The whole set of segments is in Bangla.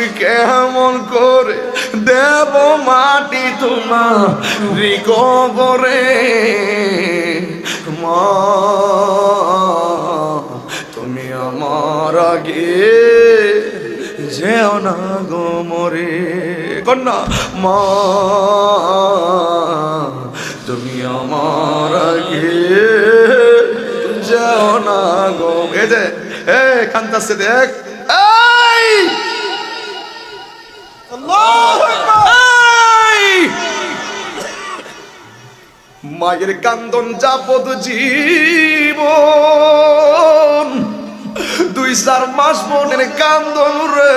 আমি কেমন করে দেব মাটি তোমার রিকবরে মা, তুমি আমার আগে যেও না গো মরে। কন্যা, মা, তুমি আমার আগে যেও না গো। এই যে এ কান্তাছে দেখ এই এই! মায়ের কান্দন যাবত জীবন। দুই চার মাস বোনের কান্দন রে।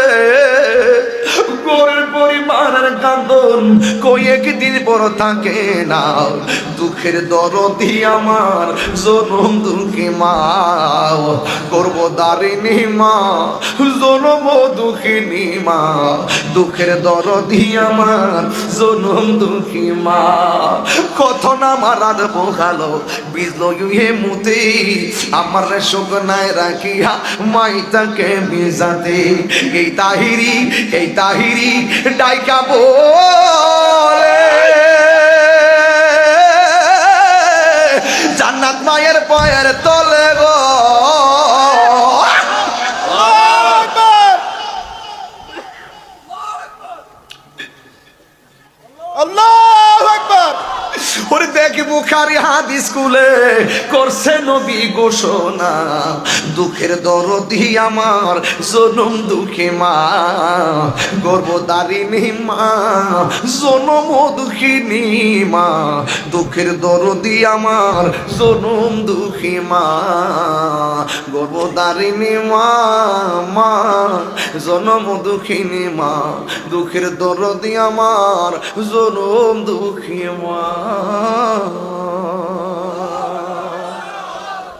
গোরের পরিমাণের কান্দন কই একদিন বড় থাকে না। দুঃখের দরদি আমার জনম দুঃখী মা করব দারিণী মা জনম দুঃখিনী মা দুঃখের দরদি আমার জনম দুঃখী মা। কত না মারার বোকালো বিজলো ইয়ে মুতে। আমার শোক নাই রাখিয়া মাইতাকে বিজাতে এই তাহিরি এই তাহিরি, ডাইকা বলে। জান্নাত মায়ের পায়ের তলে গো। আল্লাহু! ওরে দেখি বুখারি হাদিস স্কুলে করছে নবী ঘোষণা। দুঃখের দরদি আমার, জনম দুঃখী মা। গর্ভদারিণী মা, জনম দুঃখিনী মা। দুঃখের দরদি আমার, জনম দুঃখী মা। গর্ভদারিণী মা মা। জনম দুঃখিনী মা, দুঃখের দরদি আমার, জনম দুঃখী মা।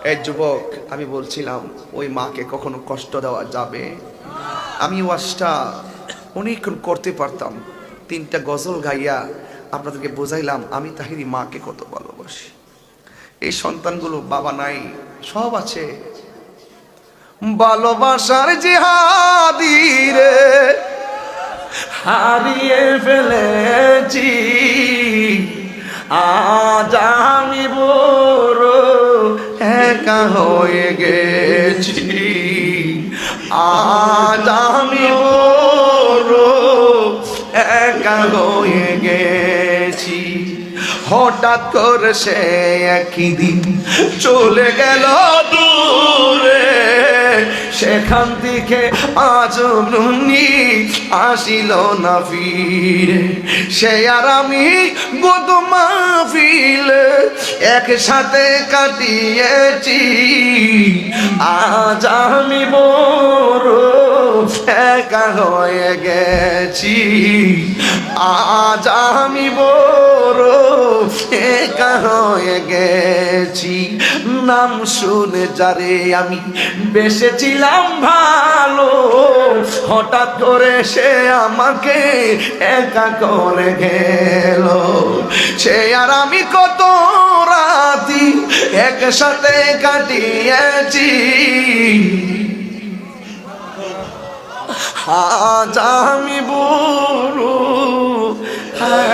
এই যুবক, আমি বলছিলাম, ওই মাকে কখনো কষ্ট দেওয়া যাবে? আমি ওয়াজটা অনেকক্ষণ করতে পারতাম। তিনটা গজল গাইয়া আপনাদেরকে বোঝাইলাম, আমি তাহিরি মাকে কত ভালোবাসি। এই সন্তানগুলো বাবা নাই, সব আছে। ভালোবাসার জিহাদি রে। হারিয়ে ফেলেছি। আজ আমি বড় একা হয়ে গেছি। আজ আমি বড় একা হয়ে গেছি। হঠাৎ করে সে একই দিন চলে গেল দূরে। সেখান থেকে আজ আসিল না ফিরে সে আর আমি গত মাহফিল একসাথে কাটিয়েছি। আজ আমি বড় একা হয়ে গেছি। আজ আমি বড় একা হয়ে গেছি। নাম শুনে যারে আমি বেসেছিলাম ভালো, হঠাৎ করে সে আমাকে একা করে গেল। সে আর আমি কত রাতি একসাথে কাটিয়েছি। আজ আমি বুড়ো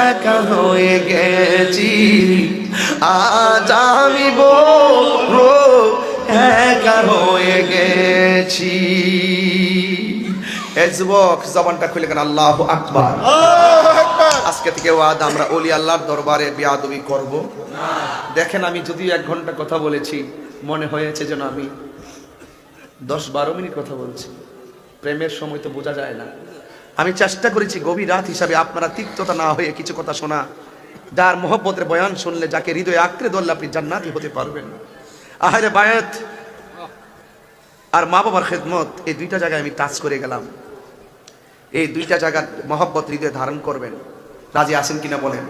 একা হয়ে গেছি। আজ আমি বুড়ো একা হয়ে গেছি। এ যুবক জবানটা খুলে কেন? আল্লাহ আকবার। আজকে থেকে ওয়াদ আমরা অলি আল্লাহর দরবারে বিয়াদবি করব। দেখেন আমি যদিও এক ঘণ্টা কথা বলেছি মনে হয়েছে যেন আমি দশ বারো মিনিট কথা বলছি। প্রেমের সময় তো বোঝা যায় না। আমি চেষ্টা করেছি গভীর রাত হিসাবে আপনারা তিক্ততা না হয়ে কিছু কথা শোনা। যার মোহব্বতের বয়ান শুনলে যাকে হৃদয়ে আঁকড়ে ধরলে আপনি জান্নাতি হতে পারবেন। আহারে বায়াত আর মা বাবার খেদমত, এই দুইটা জায়গায় আমি টাচ করে গেলাম। এই দুইটা জায়গার মহব্বত হৃদয়ে ধারণ করবেন। রাজি আছেন কিনা বলেন।